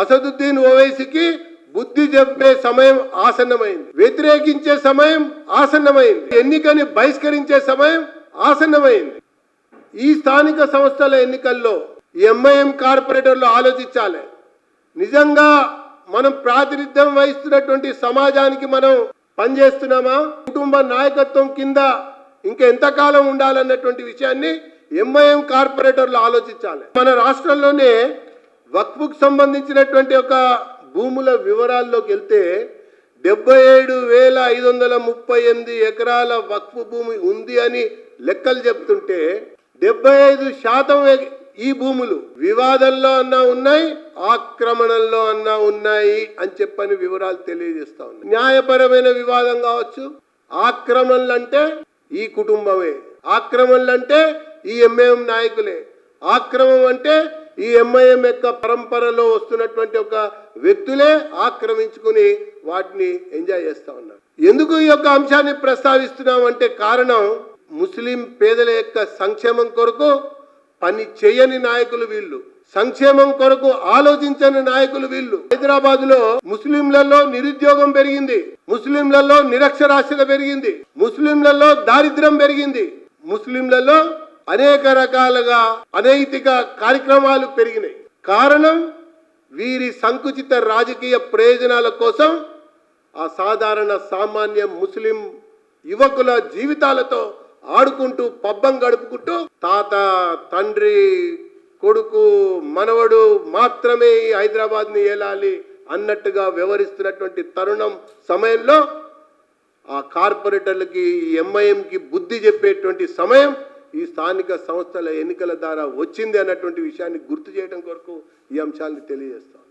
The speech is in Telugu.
అసదుద్దీన్ ఓవైసీకి బుద్ధి చెప్పే సమయం ఆసన్నమైంది. వ్యతిరేకించే సమయం ఆసన్నమైంది. ఎన్నికని బహిష్కరించే సమయం ఆసన్నమైంది. ఈ స్థానిక సంస్థల ఎన్నికల్లో ఎంఐఎం కార్పొరేటర్లు ఆలోచించాలి. నిజంగా మనం ప్రాతినిధ్యం వహిస్తున్నటువంటి సమాజానికి మనం పనిచేస్తున్నామా? కుటుంబ నాయకత్వం కింద ఇంకా ఎంతకాలం ఉండాలన్నటువంటి విషయాన్ని ఎంఐఎం కార్పొరేటర్లు ఆలోచించాలి. మన రాష్ట్రంలోనే వక్ఫ్కు సంబంధించినటువంటి ఒక భూముల వివరాల్లోకి వెళ్తే డెబ్బై ఏడు వేల ఐదు వందల ముప్పై ఎనిమిది ఎకరాల వక్ఫ్ భూమి ఉంది అని లెక్కలు చెప్తుంటే డెబ్బై ఐదు శాతం ఈ భూములు వివాదంలో అన్నా ఉన్నాయి ఆక్రమణల్లో అన్నా ఉన్నాయి అని చెప్పని వివరాలు తెలియజేస్తా ఉన్నాయి. న్యాయపరమైన వివాదం కావచ్చు ఆక్రమణలు అంటే ఈ కుటుంబమే ఆక్రమణలు అంటే ఈ ఎంఏఎం నాయకులే ఆక్రమం అంటే ఈ ఎంఐఎం యొక్క పరంపరలో వస్తున్నటువంటి ఒక వ్యక్తులే ఆక్రమించుకుని వాటిని ఎంజాయ్ చేస్తా ఉన్నారు. ఎందుకు ఈ యొక్క అంశాన్ని ప్రస్తావిస్తున్నాం అంటే కారణం ముస్లిం పేదల యొక్క సంక్షేమం కొరకు పని చేయని నాయకులు వీళ్ళు సంక్షేమం కొరకు ఆలోచించని నాయకులు వీళ్ళు. హైదరాబాద్లో ముస్లింలలో నిరుద్యోగం పెరిగింది ముస్లింలలో నిరక్షరాస్యత పెరిగింది ముస్లింలలో దారిద్ర్యం పెరిగింది ముస్లింలలో అనేక రకాలుగా అనైతిక కార్యక్రమాలు పెరిగినాయి. కారణం వీరి సంకుచిత రాజకీయ ప్రయోజనాల కోసం ఆ సాధారణ సామాన్య ముస్లిం యువకుల జీవితాలతో ఆడుకుంటూ పబ్బం గడుపుకుంటూ తాత తండ్రి కొడుకు మనవడు మాత్రమే ఈ ఏలాలి అన్నట్టుగా వ్యవహరిస్తున్నటువంటి తరుణం సమయంలో ఆ కార్పొరేటర్లకి ఈ ఎంఐఎంకి బుద్ధి చెప్పేటువంటి సమయం ఈ స్థానిక సంస్థల ఎన్నికల ద్వారా వచ్చింది అన్నటువంటి విషయాన్ని గుర్తు చేయడం కొరకు ఈ అంశాలను తెలియజేస్తాను